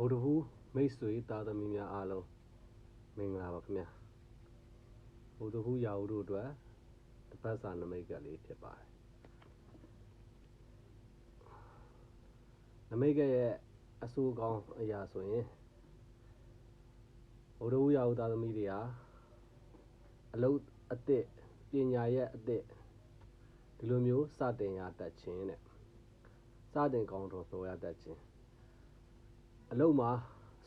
ဗုဒ္ဓဟူးမိတ်ဆွေသားသမီးများအားလုံးမင်္ဂလာပါခင်ဗျာဗုဒ္ဓဟူးရာဟုတို့အတွက်တပတ်စာနမိတ်ကလေးဖြစ်ပါတယ်နမိတ်ကရဲ့အဆိုးကောင်းအရာဆိုရင်ဗုဒ္ဓဟူးရာဟုသားသမီးတွေဟာအလုတ်အစ်စ်ပညာရဲ့အစ်စ်ဒီလိုမျိုးစတင်ရတတ်ခြင်းတဲ့စတင်ကောင်းတော်ဆိုရတတ်ခြင်း အလုံးမှာ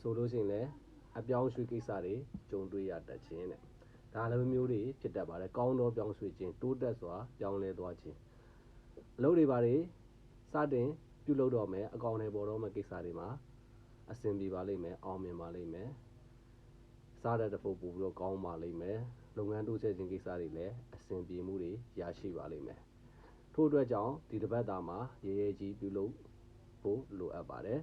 ဆိုလို့ရှိရင်လည်းအပြောင်းရွှေ့ကိစ္စတွေကြုံတွေ့ရတတ်ခြင်းတဲ့ဒါလည်းမျိုးတွေဖြစ်တတ်ပါတယ်ကောင်းသောပြောင်းရွှေ့ခြင်းတိုးတက်စွာပြောင်းလဲသွားခြင်းအလုပ်တွေပါတွေစတင်ပြုလုပ်တော့မယ်အကောင့်တွေပေါ်တော့မယ်ကိစ္စတွေမှာအဆင်ပြေပါလိမ့်မယ်အောင်မြင်ပါလိမ့်မယ်စားတဲ့တစ်ဖို့ပို့ပြီးတော့ကောင်းပါလိမ့်မယ်လုပ်ငန်းတိုးချဲ့ခြင်းကိစ္စတွေလည်းအဆင်ပြေမှုတွေရရှိပါလိမ့်မယ်ထို့အတွက်ကြောင့်ဒီတစ်ပတ်တာမှာရေရဲကြီးပြုလုပ်ဖို့လိုအပ်ပါတယ်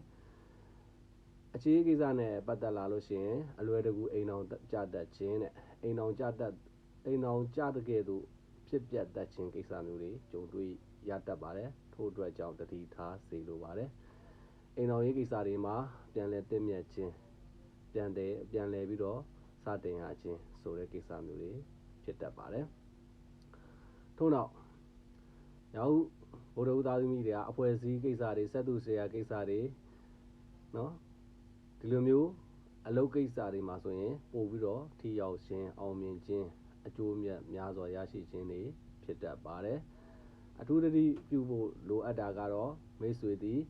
အခြေကိစ္စနဲ့ပတ်သက်လာလို့ရှိရင်အလွယ်တကူအိမ်အောင်ကြတတ်ခြင်းနဲ့အိမ်အောင်ကြတတ်အိမ်အောင်ကြတဲ့ကဲ့သို့ဖြစ်ပျက်တတ်ခြင်းကိစ္စမျိုးတွေကြုံတွေ့ရတတ်ပါတယ်ထို့အတွက်ကြောင့်တတိထားစေလိုပါတယ်အိမ်အောင်ရေးကိစ္စတွေမှာပြန်လည်တင်မြတ်ခြင်းပြန်တယ်ပြန်လည်ပြီးတော့စတင်ရခြင်းဆိုတဲ့ကိစ္စမျိုးတွေဖြစ်တတ်ပါတယ်ထို့နောက်ရောက်ဘုဒ္ဓဦးသားသမီးတွေကအဖွဲ့အစည်းကိစ္စတွေစက်သူဆရာကိစ္စတွေနော် ဒီလိုမျိုးအလုပ်ကိစ္စတွေမှာဆိုရင်ပို့ပြီးတော့ထိရောက်ခြင်းအောင်မြင်ခြင်းအကျိုးအမြတ်များစွာရရှိခြင်းတွေဖြစ်တတ်ပါတယ်အထူးသတိပြုဖို့လိုအပ်တာကတော့မိတ်ဆွေသည်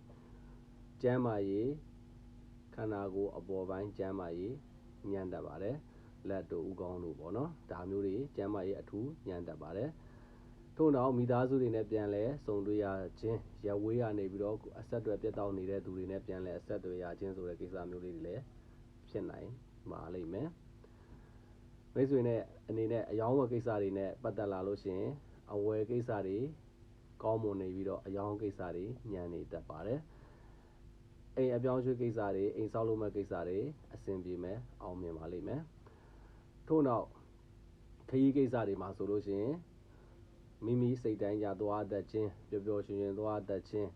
ကျမ်းမာရေးခန္ဓာကိုယ်အပေါ်ပိုင်းကျမ်းမာရေးညံ့တတ်ပါတယ်လက်တို့ဥကောင်းတို့ပေါ့နော်ဒါမျိုးတွေကျမ်းမာရေးအထူးညံ့တတ်ပါတယ် ထို့နောက်မိသားစုတွေနဲ့ပြန်လဲစုံတွေ့ရခြင်းရဝေးရနေပြီးတော့အဆက်အသွယ်ပြတ်တောက်နေတဲ့သူတွေနဲ့ပြန်လဲအဆက်အသွယ်ရခြင်းဆိုတဲ့ကိစ္စမျိုးလေးတွေလည်းဖြစ်နိုင်ပါလိမ့်မယ်မိတ်ဆွေနဲ့အနေနဲ့အယောင်းဝယ်ကိစ္စတွေနဲ့ပတ်သက်လာလို့ရှိရင်အဝယ်ကိစ္စတွေကောင်းမွန်နေပြီးတော့အယောင်းကိစ္စတွေညံနေတတ်ပါတယ်အိမ်အပြောင်းရွှေ့ကိစ္စတွေအိမ်ဆောက်လုပ်မဲ့ကိစ္စတွေအဆင်ပြေမယ်အောင်မြင်ပါလိမ့်မယ်ထို့နောက်ခရီးကိစ္စတွေမှာဆိုလို့ရှိရင် မိမိစိတ်တိုင်းရသွားတတ်ခြင်းပျော်ပျော်ရွှင်ရွှင်သွားတတ်ခြင်း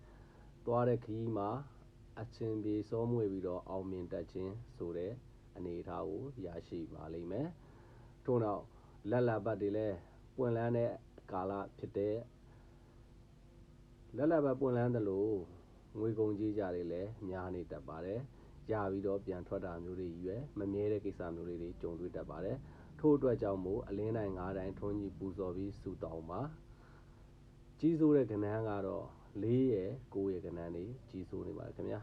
သွားတဲ့ခရီးမှာအချင်းပြေစောမွေပြီးတော့အောင်မြင်တတ်ခြင်းဆိုတဲ့အနေအထားကိုရရှိပါလိမ့်မယ်ထို့နောက်လက်လက်ပတ်တွေလည်းပွင့်လန်းတဲ့ကာလဖြစ်တဲ့လက်လက်ပတ်ပွင့်လန်းတယ်လို့ငွေကုန်ကြီးကြတွေလည်းများနေတတ်ပါတယ်ရပြီးတော့ပြန်ထွက်တာမျိုးတွေရွယ်မမြဲတဲ့ကိစ္စမျိုးလေးတွေကြုံတွေ့တတ်ပါတယ် ထို့အတွက်ကြောင့်မို့အလင်းတိုင်း၅တိုင်းထွန်းကြီးပူဇော်ပြီးဆူတောင်းပါကြီးစိုးတဲ့ကဏ္ဍကတော့၄ရယ်9ရယ်ကဏ္ဍနေကြီးစိုးနေပါတယ်ခင်ဗျာ